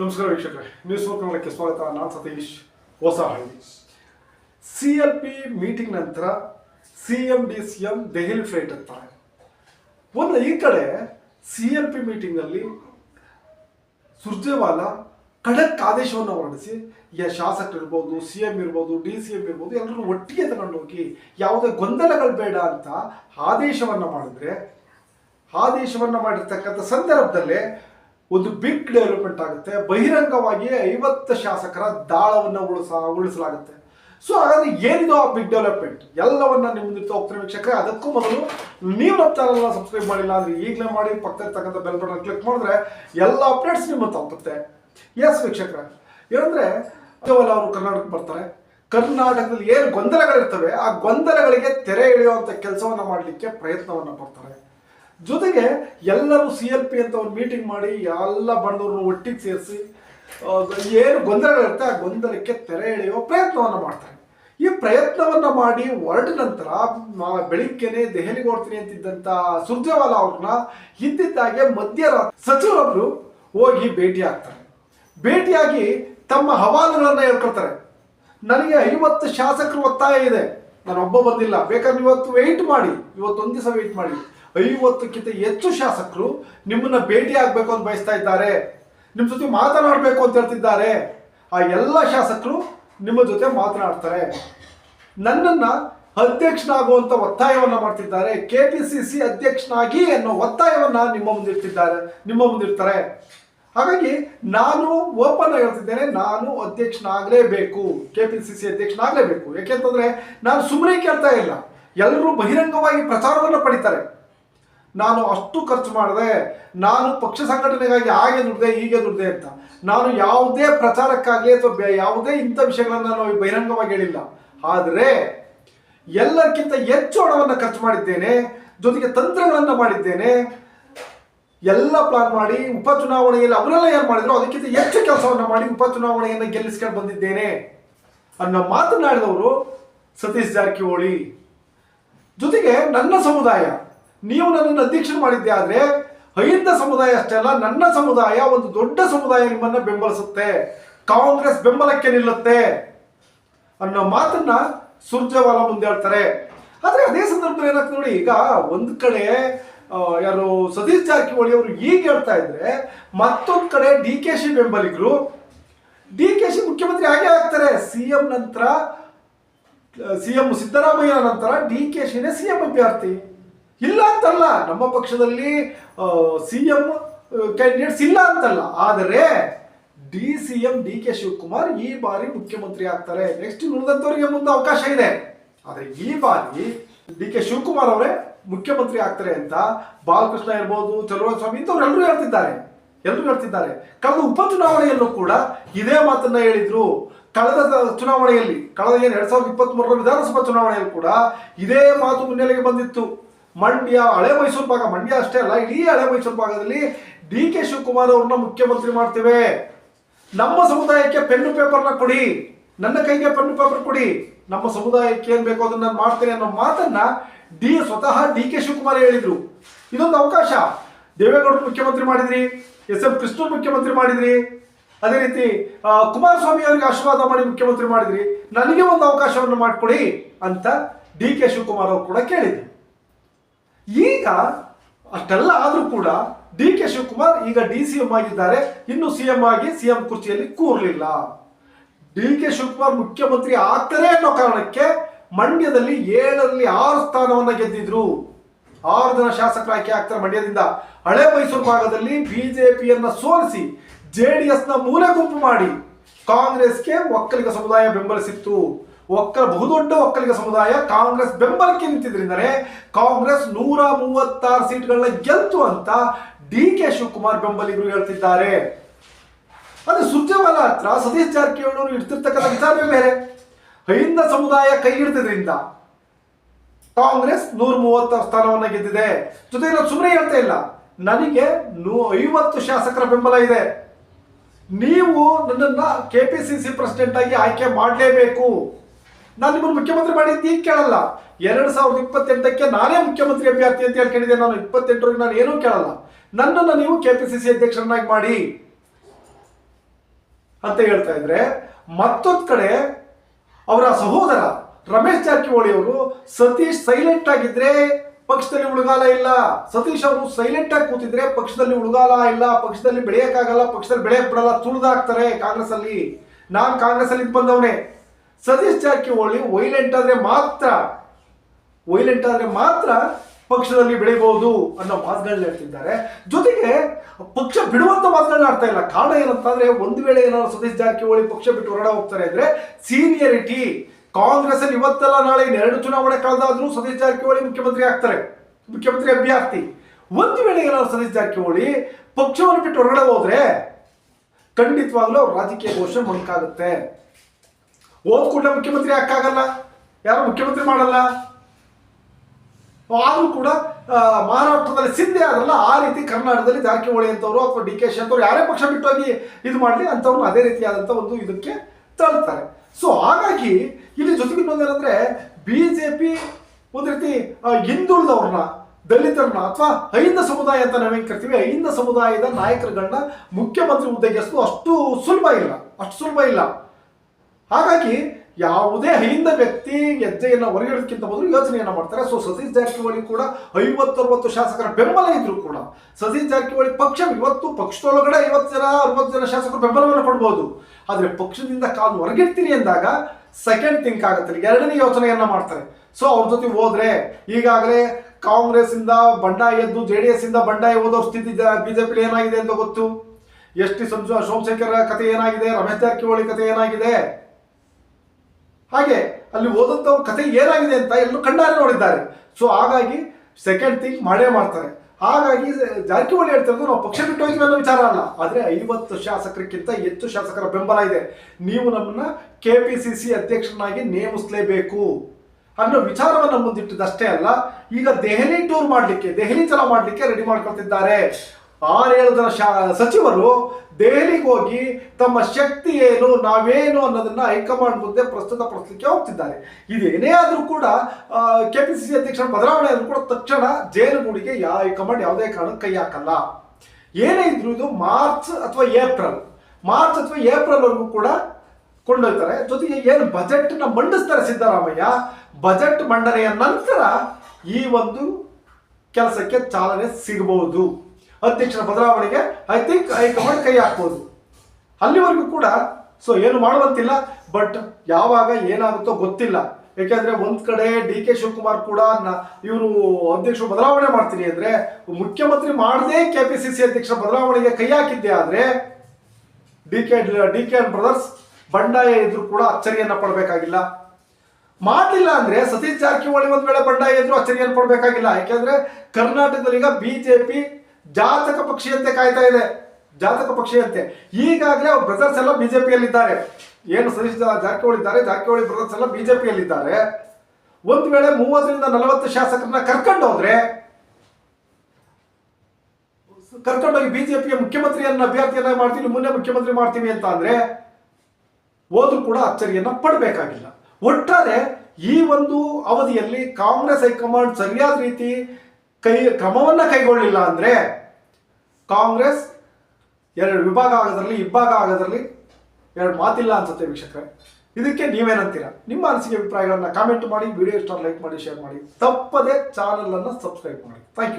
ನಮಸ್ಕಾರ ವೀಕ್ಷಕರೇ ನ್ಯೂಸ್ ಕನ್ನಡಕ್ಕೆ ಸ್ವಾಗತ. ನಾನು Satish Hosahalli C L P meeting ನಂತರ C M D C M Delhi flight ಅಂತಾರೆ ಒಂದು ಈ ಕಡೆ ಸಿ ಎಲ್ ಪಿ ಮೀಟಿಂಗ್ನಲ್ಲಿ ಸುರ್ಜೇವಾಲಾ ಖಡಕ್ ಆದೇಶವನ್ನು ಹೊರಡಿಸಿ ಯ ಶಾಸಕರು ಇರ್ಬೋದು ಸಿ ಎಂ ಇರ್ಬೋದು ಡಿ ಸಿ ಎಂ ಇರ್ಬೋದು, ಎಲ್ಲರೂ ಒಟ್ಟಿಗೆ ತಗೊಂಡೋಗಿ ಯಾವುದೇ ಗೊಂದಲಗಳು ಬೇಡ ಅಂತ ಆದೇಶವನ್ನು ಮಾಡಿದ್ರೆ, ಆದೇಶವನ್ನು ಮಾಡಿರ್ತಕ್ಕಂಥ ಸಂದರ್ಭದಲ್ಲೇ ಒಂದು ಬಿಗ್ ಡೆವಲಪ್ಮೆಂಟ್ ಆಗುತ್ತೆ. ಬಹಿರಂಗವಾಗಿ ಐವತ್ತು ಶಾಸಕರ ದಾಳವನ್ನು ಉಳಿಸ, ಉಳಿಸಲಾಗುತ್ತೆ. ಸೊ ಹಾಗಾದ್ರೆ ಏನಿದು ಆ ಬಿಗ್ ಡೆವಲಪ್ಮೆಂಟ್ ಎಲ್ಲವನ್ನ ನಿಮ್ಮ ಮುಂದೆ ಹೋಗ್ತಾರೆ ವೀಕ್ಷಕರೇ. ಅದಕ್ಕೂ ಮೊದಲು ನೀವು ನಮ್ಮ ಚಾನಲ್ನ ಸಬ್ಸ್ಕ್ರೈಬ್ ಮಾಡಿಲ್ಲ ಅಂದ್ರೆ ಈಗಲೇ ಮಾಡಿ ಪಕ್ಕದಲ್ಲಿರ್ತಕ್ಕಂಥ ಬೆಲ್ ಬಟನ್ ಕ್ಲಿಕ್ ಮಾಡಿದ್ರೆ ಎಲ್ಲ ಅಪ್ಡೇಟ್ಸ್ ನಿಮ್ಮ ತಲುಪುತ್ತೆ ಎಸ್ ವೀಕ್ಷಕರ. ಏನಂದ್ರೆ ಅವರು ಕರ್ನಾಟಕಕ್ಕೆ ಬರ್ತಾರೆ. ಕರ್ನಾಟಕದಲ್ಲಿ ಏನು ಗೊಂದಲಗಳಿರ್ತವೆ, ಆ ಗೊಂದಲಗಳಿಗೆ ತೆರೆ ಎಳೆಯುವಂಥ ಕೆಲಸವನ್ನ ಮಾಡಲಿಕ್ಕೆ ಪ್ರಯತ್ನವನ್ನ ಪಡ್ತಾರೆ. ಜೊತೆಗೆ ಎಲ್ಲರೂ ಸಿ ಎಲ್ ಪಿ ಅಂತ ಒಂದು ಮೀಟಿಂಗ್ ಮಾಡಿ ಎಲ್ಲ ಬಂದವ್ರನ್ನ ಒಟ್ಟಿಗೆ ಸೇರಿಸಿ ಏನು ಗೊಂದಲಗಳಿರುತ್ತೆ ಆ ಗೊಂದಲಕ್ಕೆ ತೆರೆ ಎಳೆಯುವ ಪ್ರಯತ್ನವನ್ನ ಮಾಡ್ತಾರೆ. ಈ ಪ್ರಯತ್ನವನ್ನ ಮಾಡಿ ಹೊರಟ ನಂತರ ಬೆಳಿಗ್ಗೆನೆ ದೆಹಲಿಗೆ ಹೋಗ್ತೀನಿ ಅಂತಿದ್ದಂತ ಸುರ್ಜೇವಾಲಾ ಅವ್ರನ್ನ ಇದ್ದಿದ್ದಾಗೆ ಮಧ್ಯರಾತ್ರಿ ಸಚಿವರೊಬ್ರು ಹೋಗಿ ಭೇಟಿ ಆಗ್ತಾರೆ. ಭೇಟಿಯಾಗಿ ತಮ್ಮ ಹವಾಲುಗಳನ್ನು ಹೇಳ್ಕೊಳ್ತಾರೆ ನನಗೆ ಐವತ್ತು ಶಾಸಕರು ಒತ್ತಾಯ ಇದೆ. ನಾನು ಒಬ್ಬ ಬಂದಿಲ್ಲ. ಬೇಕಾದ್ರೆ ಇವತ್ತು ವೆಯ್ಟ್ ಮಾಡಿ. ಇವತ್ತೊಂದು ದಿವಸ ವೆಯ್ಟ್ ಮಾಡಿ. ಐವತ್ತಕ್ಕಿಂತ ಹೆಚ್ಚು ಶಾಸಕರು ನಿಮ್ಮನ್ನ ಭೇಟಿ ಆಗ್ಬೇಕು ಅಂತ ಬಯಸ್ತಾ ಇದ್ದಾರೆ. ನಿಮ್ಮ ಜೊತೆ ಮಾತನಾಡಬೇಕು ಅಂತ ಹೇಳ್ತಿದ್ದಾರೆ. ಆ ಎಲ್ಲ ಶಾಸಕರು ನಿಮ್ಮ ಜೊತೆ ಮಾತನಾಡ್ತಾರೆ. ನನ್ನನ್ನ ಅಧ್ಯಕ್ಷನಾಗುವಂತ ಒತ್ತಾಯವನ್ನ ಮಾಡ್ತಿದ್ದಾರೆ. ಕೆ ಪಿ ಸಿ ಸಿ ಅಧ್ಯಕ್ಷನಾಗಿ ಅನ್ನೋ ಒತ್ತಾಯವನ್ನ ನಿಮ್ಮ ಮುಂದಿರ್ತಿದ್ದಾರೆ ನಿಮ್ಮ ಮುಂದಿರ್ತಾರೆ ಹಾಗಾಗಿ ನಾನು ಓಪನ್ ಹೇಳ್ತಿದ್ದೇನೆ, ನಾನು ಅಧ್ಯಕ್ಷನಾಗಲೇಬೇಕು. ಕೆ ಪಿ ಸಿ ಸಿ ಅಧ್ಯಕ್ಷನಾಗಲೇಬೇಕು. ಯಾಕೆಂತಂದ್ರೆ ನಾನು ಸುಮ್ಮನೆ ಕೇಳ್ತಾ ಇಲ್ಲ. ಎಲ್ಲರೂ ಬಹಿರಂಗವಾಗಿ ಪ್ರಚಾರವನ್ನು ಪಡಿತಾರೆ. ನಾನು ಅಷ್ಟು ಖರ್ಚು ಮಾಡಿದೆ, ನಾನು ಪಕ್ಷ ಸಂಘಟನೆಗಾಗಿ ಹಾಗೆ ದುಡ್ದೆ ಹೀಗೆ ದುಡ್ದೆ ಅಂತ. ನಾನು ಯಾವುದೇ ಪ್ರಚಾರಕ್ಕಾಗಲಿ ಅಥವಾ ಯಾವುದೇ ಇಂಥ ವಿಷಯಗಳನ್ನು ನಾನು ಬಹಿರಂಗವಾಗಿ ಹೇಳಿಲ್ಲ. ಆದರೆ ಎಲ್ಲಕ್ಕಿಂತ ಹೆಚ್ಚು ಹಣವನ್ನು ಖರ್ಚು ಮಾಡಿದ್ದೇನೆ, ಜೊತೆಗೆ ತಂತ್ರಗಳನ್ನು ಮಾಡಿದ್ದೇನೆ, ಎಲ್ಲ ಪ್ಲಾನ್ ಮಾಡಿ ಉಪಚುನಾವಣೆಯಲ್ಲಿ ಅವರೆಲ್ಲ ಏನು ಮಾಡಿದ್ರು, ಅದಕ್ಕಿಂತ ಹೆಚ್ಚು ಕೆಲಸವನ್ನು ಮಾಡಿ ಉಪಚುನಾವಣೆಯನ್ನು ಗೆಲ್ಲಿಸ್ಕೊಂಡು ಬಂದಿದ್ದೇನೆ ಅನ್ನೋ ಮಾತನಾಡಿದವರು ಸತೀಶ್ ಜಾರಕಿಹೊಳಿ. ಜೊತೆಗೆ ನನ್ನ ಸಮುದಾಯ ನೀವು ನನ್ನನ್ನು ಅಧ್ಯಕ್ಷರು ಮಾಡಿದ್ದೆ ಆದರೆ ಅಹಿಂದ ಸಮುದಾಯ ಅಷ್ಟೇ ಅಲ್ಲ, ನನ್ನ ಸಮುದಾಯ ಒಂದು ದೊಡ್ಡ ಸಮುದಾಯ ನಿಮ್ಮನ್ನ ಬೆಂಬಲಿಸುತ್ತೆ. ಕಾಂಗ್ರೆಸ್ ಬೆಂಬಲಕ್ಕೆ ನಿಲ್ಲುತ್ತೆ ಅನ್ನೋ ಮಾತನ್ನ ಸುರ್ಜೇವಾಲಾ ಮುಂದೆ ಹೇಳ್ತಾರೆ. ಆದರೆ ಅದೇ ಸಂದರ್ಭದಲ್ಲಿ ಏನಾಗ್ತದೆ ನೋಡಿ, ಈಗ ಒಂದು ಕಡೆ ಯಾರು ಸತೀಶ್ ಜಾರಕಿಹೊಳಿ ಅವರು ಈಗ ಹೇಳ್ತಾ ಇದ್ರೆ ಮತ್ತೊಂದ್ ಕಡೆ ಡಿ ಕೆ ಶಿ ಬೆಂಬಲಿಗರು, ಡಿ ಕೆ ಶಿ ಮುಖ್ಯಮಂತ್ರಿ ಹಾಗೆ ಆಗ್ತಾರೆ. ಸಿ ಎಂ ನಂತರ, ಸಿ ಎಂ ಸಿದ್ದರಾಮಯ್ಯ ನಂತರ ಡಿ ಕೆ ಶಿನೇ ಸಿ ಎಂ ಅಭ್ಯರ್ಥಿ. ಇಲ್ಲ ಅಂತಲ್ಲ. ನಮ್ಮ ಪಕ್ಷದಲ್ಲಿ ಸಿ ಎಂ ಕ್ಯಾಂಡಿಡೇಟ್ಸ್ ಇಲ್ಲ ಅಂತಲ್ಲ. ಆದರೆ D C M D K Shivakumar ಈ ಬಾರಿ ಮುಖ್ಯಮಂತ್ರಿ ಆಗ್ತಾರೆ. ನೆಕ್ಸ್ಟ್ ನುಡಿದಂತವರಿಗೆ ಮುಂದೆ ಅವಕಾಶ ಇದೆ. ಆದರೆ ಈ ಬಾರಿ ಡಿ ಕೆ ಶಿವಕುಮಾರ್ ಅವರೇ ಮುಖ್ಯಮಂತ್ರಿ ಆಗ್ತಾರೆ ಅಂತ ಬಾಲಕೃಷ್ಣ ಇರ್ಬೋದು ಚಲುವಸ್ವಾಮಿ ಇಂಥವ್ರೆಲ್ಲರೂ ಹೇಳ್ತಿದ್ದಾರೆ. ಎಲ್ಲರೂ ಹೇಳ್ತಿದ್ದಾರೆ. ಕಳೆದ ಉಪಚುನಾವಣೆಯಲ್ಲೂ ಕೂಡ ಇದೇ ಮಾತನ್ನ ಹೇಳಿದ್ರು. ಕಳೆದ ಚುನಾವಣೆಯಲ್ಲಿ, ಕಳೆದ ಏನು ಎರಡ್ ಸಾವಿರದ ಇಪ್ಪತ್ತ್ ಮೂರರ ವಿಧಾನಸಭಾ ಚುನಾವಣೆಯಲ್ಲಿ ಕೂಡ ಇದೇ ಮಾತು ಮುನ್ನೆಲೆಗೆ ಬಂದಿತ್ತು. ಮಂಡ್ಯ, ಹಳೆ ಮೈಸೂರು ಭಾಗ, ಮಂಡ್ಯ ಅಷ್ಟೇ ಅಲ್ಲ, ಇಡೀ ಹಳೆ ಮೈಸೂರು ಭಾಗದಲ್ಲಿ ಡಿ ಕೆ ಶಿವಕುಮಾರ್ ಅವ್ರನ್ನ ಮುಖ್ಯಮಂತ್ರಿ ಮಾಡ್ತೇವೆ. ನಮ್ಮ ಸಮುದಾಯಕ್ಕೆ ಪೆನ್ನು ಪೇಪರ್ನ ಕೊಡಿ. ನನ್ನ ಕೈಗೆ ಪೆನ್ನು ಪೇಪರ್ ಕೊಡಿ. ನಮ್ಮ ಸಮುದಾಯಕ್ಕೆ ಏನ್ ಬೇಕೋ ಅದನ್ನ ನಾನು ಮಾಡ್ತೇನೆ ಅನ್ನೋ ಮಾತನ್ನ ಡಿ, ಸ್ವತಃ ಡಿ ಕೆ ಶಿವಕುಮಾರ್ ಹೇಳಿದ್ರು. ಇದೊಂದು ಅವಕಾಶ. ದೇವೇಗೌಡರು ಮುಖ್ಯಮಂತ್ರಿ ಮಾಡಿದ್ರಿ, ಎಸ್ ಎಂ ಕೃಷ್ಣ ಮುಖ್ಯಮಂತ್ರಿ ಮಾಡಿದ್ರಿ, ಅದೇ ರೀತಿ ಕುಮಾರಸ್ವಾಮಿ ಅವರಿಗೆ ಆಶೀರ್ವಾದ ಮಾಡಿ ಮುಖ್ಯಮಂತ್ರಿ ಮಾಡಿದ್ರಿ. ನನಗೆ ಒಂದು ಅವಕಾಶವನ್ನು ಮಾಡಿಕೊಡಿ ಅಂತ ಡಿ ಕೆ ಶಿವಕುಮಾರ್ ಅವರು ಕೂಡ ಕೇಳಿದ್ರು. ಈಗ ಅಷ್ಟೆಲ್ಲ ಆದರೂ ಕೂಡ ಡಿ ಕೆ ಶಿವಕುಮಾರ್ ಈಗ ಡಿ ಸಿ ಎಂ ಆಗಿದ್ದಾರೆ. ಇನ್ನು ಸಿ ಎಂ ಆಗಿ ಸಿ ಎಂ ಕುರ್ಚಿಯಲ್ಲಿ ಕೂರಲಿಲ್ಲ. ಡಿ ಕೆ ಶಿವಕುಮಾರ್ ಮುಖ್ಯಮಂತ್ರಿ ಆಗ್ತಾರೆ ಅನ್ನೋ ಕಾರಣಕ್ಕೆ ಮಂಡ್ಯದಲ್ಲಿ ಏಳರಲ್ಲಿ ಆರು ಸ್ಥಾನವನ್ನ ಗೆದ್ದಿದ್ರು. ಆರು ಜನ ಶಾಸಕರು ಆಯ್ಕೆ ಆಗ್ತಾರೆ ಮಂಡ್ಯದಿಂದ. ಹಳೆ ಮೈಸೂರು ಭಾಗದಲ್ಲಿ ಬಿಜೆಪಿಯನ್ನ ಸೋಲಿಸಿ ಡಿ ಎಸ್ನ ಮೂಲೆ ಗುಂಪು ಮಾಡಿ ಕಾಂಗ್ರೆಸ್ಗೆ ಒಕ್ಕಲಿಗ ಸಮುದಾಯ ಬೆಂಬಲಿಸಿತ್ತು. ಒಕ್ಕಲ ಬಹುದೊಡ್ಡ ಒಕ್ಕಲಿಗ ಸಮುದಾಯ ಕಾಂಗ್ರೆಸ್ ಬೆಂಬಲಕ್ಕೆ ನಿಂತಿದ್ರಿಂದಲೇ ಕಾಂಗ್ರೆಸ್ ನೂರ ಮೂವತ್ತಾರು ಸೀಟ್ಗಳನ್ನ ಗೆಲ್ತು ಅಂತ ಡಿ ಕೆ ಶಿವಕುಮಾರ್ ಬೆಂಬಲಿಗರು ಹೇಳ್ತಿದ್ದಾರೆ. ಅದು ಸುರ್ಜೇವಾಲಾ ಹತ್ರ ಸತೀಶ್ ಜಾರಕಿಹೊಳಿ ಇಡ್ತಿರ್ತಕ್ಕಂಥ ವಿಚಾರವೇ ಬೇರೆ. ಹೈಂದ ಸಮುದಾಯ ಕೈ ಹಿಡಿದ್ರಿಂದ ಕಾಂಗ್ರೆಸ್ ನೂರ ಮೂವತ್ತಾರು ಸ್ಥಾನವನ್ನ ಗೆದ್ದಿದೆ. ಜೊತೆಗೆ ನಾನು ಸುಮ್ಮನೆ ಹೇಳ್ತಾ ಇಲ್ಲ. ನನಗೆ ನೂ ಐವತ್ತು ಶಾಸಕರ ಬೆಂಬಲ ಇದೆ. ನೀವು ನನ್ನನ್ನ ಕೆಪಿಸಿಸಿ ಪ್ರೆಸಿಡೆಂಟ್ ಆಗಿ ಆಯ್ಕೆ ಮಾಡಲೇಬೇಕು. ನಾನು ನಿಮ್ಮನ್ನು ಮುಖ್ಯಮಂತ್ರಿ ಮಾಡಿದ್ದು ಈಗ ಕೇಳಲ್ಲ. ಎರಡ್ ಸಾವಿರದ ಇಪ್ಪತ್ತೆಂಟಕ್ಕೆ ನಾನೇ ಮುಖ್ಯಮಂತ್ರಿ ಅಭ್ಯರ್ಥಿ ಅಂತ ಹೇಳ್ಕೊಂಡಿದ್ದೆ. ನಾನು ಇಪ್ಪತ್ತೆಂಟರಿಗೆ ನಾನು ಏನೂ ಕೇಳಲ್ಲ. ನನ್ನನ್ನು ನೀವು ಕೆ ಪಿ ಸಿ ಸಿ ಅಧ್ಯಕ್ಷರನ್ನಾಗಿ ಮಾಡಿ ಅಂತ ಹೇಳ್ತಾ ಇದ್ರೆ, ಮತ್ತೊಂದ್ ಕಡೆ ಅವರ ಸಹೋದರ ರಮೇಶ್ ಜಾರಕಿಹೊಳಿ ಅವರು ಸತೀಶ್ ಸೈಲೆಂಟ್ ಆಗಿದ್ರೆ ಪಕ್ಷದಲ್ಲಿ ಉಳುಗಾಲ ಇಲ್ಲ. ಸತೀಶ್ ಅವರು ಸೈಲೆಂಟ್ ಆಗಿ ಕೂತಿದ್ರೆ ಪಕ್ಷದಲ್ಲಿ ಉಳುಗಾಲ ಇಲ್ಲ. ಪಕ್ಷದಲ್ಲಿ ಬೆಳೆಯಕ್ಕಾಗಲ್ಲ. ಪಕ್ಷದಲ್ಲಿ ಬೆಳೆಯಕ್ ಬಿಡಲ್ಲ. ತುಳಿದಾಕ್ತಾರೆ ಕಾಂಗ್ರೆಸ್ ಅಲ್ಲಿ ನಾನು ಕಾಂಗ್ರೆಸ್ ಅಲ್ಲಿ ಬಂದವನೇ. ಸತೀಶ್ ಜಾರಕಿಹೊಳಿ ವೈಲೆಂಟ್ ಆದರೆ ಮಾತ್ರ ವೈಲೆಂಟ್ ಆದರೆ ಮಾತ್ರ ಪಕ್ಷದಲ್ಲಿ ಬೆಳಿಬಹುದು ಅನ್ನೋ ಮಾತುಗಳನ್ನ ಹೇಳ್ತಿದ್ದಾರೆ. ಜೊತೆಗೆ ಪಕ್ಷ ಬಿಡುವಂತ ಮಾತುಗಳನ್ನ ಆಡ್ತಾ ಇಲ್ಲ. ಕಾರಣ ಏನಂತಂದ್ರೆ, ಒಂದು ವೇಳೆ ಏನಾದ್ರು ಸತೀಶ್ ಜಾರಕಿಹೊಳಿ ಪಕ್ಷ ಬಿಟ್ಟು ಹೊರಡ ಹೋಗ್ತಾರೆ ಅಂದ್ರೆ ಸೀನಿಯರಿಟಿ ಕಾಂಗ್ರೆಸ್ ಅಲ್ಲಿ ಇವತ್ತಲ್ಲ, ನಾಳೆ ಎರಡು ಚುನಾವಣೆ ಕಳೆದಾದ್ರೂ ಸತೀಶ್ ಜಾರಕಿಹೊಳಿ ಮುಖ್ಯಮಂತ್ರಿ ಆಗ್ತಾರೆ. ಮುಖ್ಯಮಂತ್ರಿ ಅಭ್ಯರ್ಥಿ. ಒಂದು ವೇಳೆ ಏನಾದ್ರು ಸತೀಶ್ ಜಾರಕಿಹೊಳಿ ಪಕ್ಷವನ್ನು ಬಿಟ್ಟು ಹೊರಗಡೆ ಹೋದ್ರೆ ಖಂಡಿತವಾಗ್ಲೂ ರಾಜಕೀಯ ಘೋಷಣೆ ಮಂಕಾಗುತ್ತೆ. ಹೋದ್ ಕೂಡ ಮುಖ್ಯಮಂತ್ರಿ ಯಾಕಾಗಲ್ಲ? ಯಾರು ಮುಖ್ಯಮಂತ್ರಿ ಮಾಡಲ್ಲ? ಆದರೂ ಕೂಡ ಮಹಾರಾಷ್ಟ್ರದಲ್ಲಿ ಸಿಂಧೆ ಆದ್ರಲ್ಲ, ಆ ರೀತಿ ಕರ್ನಾಟಕದಲ್ಲಿ ಜಾರಕಿಹೊಳಿ ಅಂತವರು ಅಥವಾ ಡಿ ಕೆ ಶಿ ಅಂತವ್ರು ಯಾರೇ ಪಕ್ಷ ಬಿಟ್ಟೋಗಿ ಇದು ಮಾಡಲಿ ಅಂತವ್ರು ಅದೇ ರೀತಿಯಾದಂಥ ಒಂದು ಇದಕ್ಕೆ ತಳ್ತಾರೆ. ಸೊ ಹಾಗಾಗಿ ಇಲ್ಲಿ ಜೊತೆಗೆ ಇನ್ನೊಂದೇನಂದ್ರೆ ಬಿ ಜೆ ಪಿ ಒಂದು ರೀತಿ ಹಿಂದುಳಿದವ್ರನ್ನ, ದಲಿತರನ್ನ ಅಥವಾ ಐಂದ ಸಮುದಾಯ ಅಂತ ನಾವೇನ್ ಕರಿತೀವಿ ಐಂದ ಸಮುದಾಯದ ನಾಯಕರುಗಳನ್ನ ಮುಖ್ಯಮಂತ್ರಿ ಹುದ್ದೆಗೆ ಅಷ್ಟು ಸುಲಭ ಇಲ್ಲ. ಅಷ್ಟು ಸುಲಭ ಇಲ್ಲ. ಹಾಗಾಗಿ ಯಾವುದೇ ಹೈಂದ ವ್ಯಕ್ತಿ ಹೆಜ್ಜೆಯನ್ನ ಹೊರಗಿಡೋದಕ್ಕಿಂತ ಮೊದಲು ಯೋಚನೆಯನ್ನು ಮಾಡ್ತಾರೆ. ಸೊ ಸತೀಶ್ ಜಾರಕಿಹೊಳಿ ಕೂಡ ಐವತ್ತರವತ್ತು ಶಾಸಕರ ಬೆಂಬಲ ಇದ್ರು ಕೂಡ, ಸತೀಶ್ ಜಾರಕಿಹೊಳಿ ಪಕ್ಷ ಇವತ್ತು ಪಕ್ಷದೊಳಗಡೆ ಐವತ್ತು ಜನ, ಅರವತ್ತು ಜನ ಶಾಸಕರು ಬೆಂಬಲವನ್ನು ಕೊಡ್ಬೋದು. ಆದರೆ ಪಕ್ಷದಿಂದ ಕಾಲು ಹೊರಗಿಡ್ತೀನಿ ಅಂದಾಗ ಸೆಕೆಂಡ್ ಥಿಂಕ್ ಆಗುತ್ತೆ. ಎರಡನೇ ಯೋಚನೆಯನ್ನು ಮಾಡ್ತಾರೆ. ಸೊ ಅವ್ರ ಜೊತೆ ಹೋದ್ರೆ ಈಗಾಗಲೇ ಕಾಂಗ್ರೆಸ್ ಇಂದ ಬಂಡಾಯ ಎದ್ದು ಜೆ ಡಿ ಎಸ್ ಇಂದ ಬಂಡಾಯ ಓದೋ ಸ್ಥಿತಿ ಬಿಜೆಪಿ ಏನಾಗಿದೆ ಅಂತ ಗೊತ್ತು? ಎಸ್ ಟಿ ಸಂಜು, ಸೋಮಶೇಖರ್ ಕತೆ ಏನಾಗಿದೆ? ರಮೇಶ್ ಜಾರಕಿಹೊಳಿ ಕತೆ ಏನಾಗಿದೆ? ಹಾಗೆ ಅಲ್ಲಿ ಓದಂತವ್ರ ಕತೆ ಏನಾಗಿದೆ ಅಂತ ಎಲ್ಲರೂ ಕಣ್ಣಾರೆ ನೋಡಿದ್ದಾರೆ. ಸೊ ಹಾಗಾಗಿ ಸೆಕೆಂಡ್ ಥಿಂಗ್ ಮಾಡೇ ಮಾಡ್ತಾರೆ. ಹಾಗಾಗಿ ಜಾರಕಿಹೊಳಿ ಹೇಳ್ತಿರೋದು ನಾವು ಪಕ್ಷ ಬಿಟ್ಟು ಹೋಗಿ ವಿಚಾರ ಅಲ್ಲ. ಆದ್ರೆ ಐವತ್ತು ಶಾಸಕರಿಗಿಂತ ಹೆಚ್ಚು ಶಾಸಕರ ಬೆಂಬಲ ಇದೆ. ನೀವು ನಮ್ಮನ್ನ ಕೆ ಪಿ ಸಿ ಸಿ ಅಧ್ಯಕ್ಷರನ್ನಾಗಿ ನೇಮಿಸಲೇಬೇಕು ಅನ್ನೋ ವಿಚಾರವನ್ನ ಮುಂದಿಟ್ಟಿದ್ದಷ್ಟೇ ಅಲ್ಲ, ಈಗ ದೆಹಲಿ ಟೂರ್ ಮಾಡಲಿಕ್ಕೆ, ದೆಹಲಿ ಚಲ ಮಾಡಲಿಕ್ಕೆ ರೆಡಿ ಮಾಡ್ಕೊಳ್ತಿದ್ದಾರೆ. ಆರೇಳು ಜನ ಶಾ ಸಚಿವರು ದೆಹಲಿಗೆ ಹೋಗಿ ತಮ್ಮ ಶಕ್ತಿ ಏನು, ನಾವೇನು ಅನ್ನೋದನ್ನ ಹೈಕಮಾಂಡ್ ಮುಂದೆ ಪ್ರಸ್ತುತ ಪಡಿಸ್ಲಿಕ್ಕೆ ಹೋಗ್ತಿದ್ದಾರೆ. ಇದೇನೇ ಆದ್ರೂ ಕೂಡ ಕೆ ಪಿ ಸಿ ಸಿ ಬದಲಾವಣೆ ಆದ್ರೂ ಕೂಡ ತಕ್ಷಣ ಜೈಲುಗೂಡಿಗೆ ಯಾ ಹೈಕಮಾಂಡ್ ಯಾವುದೇ ಕಾರಣಕ್ಕೆ ಕೈ ಹಾಕಲ್ಲ. ಏನೇ ಇದ್ರು ಇದು ಮಾರ್ಚ್ ಅಥವಾ ಏಪ್ರಿಲ್. ಮಾರ್ಚ್ ಅಥವಾ ಏಪ್ರಿಲ್ ವರೆಗೂ ಕೂಡ ಕೊಂಡೊಯ್ತಾರೆ. ಜೊತೆಗೆ ಏನು ಬಜೆಟ್ನ ಮಂಡಿಸ್ತಾರೆ ಸಿದ್ದರಾಮಯ್ಯ, ಬಜೆಟ್ ಮಂಡನೆಯ ನಂತರ ಈ ಒಂದು ಕೆಲಸಕ್ಕೆ ಚಾಲನೆ ಸಿಗಬಹುದು. ಅಧ್ಯಕ್ಷರ ಬದಲಾವಣೆಗೆ ಐ ಥಿಂಕ್ ಹೈಕಮಾಂಡ್ ಕೈ ಹಾಕ್ಬೋದು. ಅಲ್ಲಿವರೆಗೂ ಕೂಡ ಸೊ ಏನು ಮಾಡುವಂತಿಲ್ಲ ಬಟ್ ಯಾವಾಗ ಏನಾಗುತ್ತೋ ಗೊತ್ತಿಲ್ಲ. ಯಾಕೆಂದ್ರೆ ಒಂದ್ ಕಡೆ ಡಿ ಕೆ ಶಿವಕುಮಾರ್ ಕೂಡ ಇವರು ಅಧ್ಯಕ್ಷರು ಬದಲಾವಣೆ ಮಾಡ್ತೀನಿ ಅಂದ್ರೆ, ಮುಖ್ಯಮಂತ್ರಿ ಮಾಡದೆ ಕೆ ಪಿ ಸಿ ಸಿ ಅಧ್ಯಕ್ಷರ ಬದಲಾವಣೆಗೆ ಕೈ ಹಾಕಿದ್ದೆ ಆದ್ರೆ, D K D K brothers ಬಂಡಾಯ ಇದ್ರು ಕೂಡ ಅಚ್ಚರಿಯನ್ನ ಪಡಬೇಕಾಗಿಲ್ಲ. ಮಾಡಲಿಲ್ಲ ಅಂದ್ರೆ ಸತೀಶ್ ಜಾರಕಿಹೊಳಿ ಒಂದ್ ವೇಳೆ ಬಂಡಾಯ ಇದ್ರು ಅಚ್ಚರಿಯನ್ನು ಪಡಬೇಕಾಗಿಲ್ಲ. ಯಾಕೆಂದ್ರೆ ಕರ್ನಾಟಕದಲ್ಲಿ ಈಗ ಬಿಜೆಪಿ ಜಾತಕ ಪಕ್ಷಿಯಂತೆ ಕಾಯ್ತಾ ಇದೆ. ಜಾತಕ ಪಕ್ಷಿಯಂತೆ. ಈಗಾಗಲೇ ಅವ್ರ ಬ್ರದರ್ಸ್ ಎಲ್ಲ ಬಿಜೆಪಿಯಲ್ಲಿದ್ದಾರೆ. ಏನು ಸತೀಶ್ ಜಾರಕಿಹೊಳಿ ಇದ್ದಾರೆ? ಜಾರಕಿಹೊಳಿ ಬ್ರದರ್ಸ್ ಎಲ್ಲ ಬಿಜೆಪಿಯಲ್ಲಿದ್ದಾರೆ. ಒಂದು ವೇಳೆ ಮೂವತ್ತರಿಂದ ನಲವತ್ತು ಶಾಸಕರನ್ನ ಕರ್ಕೊಂಡು ಹೋದ್ರೆ ಕರ್ಕೊಂಡೋಗಿ ಬಿಜೆಪಿಯ ಮುಖ್ಯಮಂತ್ರಿಯನ್ನ ಅಭ್ಯರ್ಥಿಯನ್ನ ಮಾಡ್ತೀವಿ ಮುಂದೆ ಮುಖ್ಯಮಂತ್ರಿ ಮಾಡ್ತೀವಿ ಅಂತ ಅಂದ್ರೆ, ಹೋದ್ರೂ ಕೂಡ ಅಚ್ಚರಿಯನ್ನ ಪಡಬೇಕಾಗಿಲ್ಲ. ಒಟ್ಟಾರೆ ಈ ಒಂದು ಅವಧಿಯಲ್ಲಿ ಕಾಂಗ್ರೆಸ್ ಹೈಕಮಾಂಡ್ ಸರಿಯಾದ ರೀತಿ ಕೈ ಕ್ರಮವನ್ನ ಕೈಗೊಳ್ಳಿಲ್ಲ ಅಂದ್ರೆ ಕಾಂಗ್ರೆಸ್ ಎರಡು ವಿಭಾಗ ಆಗೋದ್ರಲ್ಲಿ ಇಬ್ಬಾಗ ಆಗೋದ್ರಲ್ಲಿ ಎರಡು ಮಾತಿಲ್ಲ ಅನ್ಸುತ್ತೆ ವೀಕ್ಷಕರೇ. ಇದಕ್ಕೆ ನೀವೇನಂತೀರಾ? ನಿಮ್ಮ ಅನಿಸಿಕೆ ಅಭಿಪ್ರಾಯಗಳನ್ನ ಕಾಮೆಂಟ್ ಮಾಡಿ ವಿಡಿಯೋ ಇಷ್ಟ ಲೈಕ್ ಮಾಡಿ ಶೇರ್ ಮಾಡಿ. ತಪ್ಪದೇ ಚಾನಲ್ ಅನ್ನು ಸಬ್ಸ್ಕ್ರೈಬ್ ಮಾಡಿ. Thank you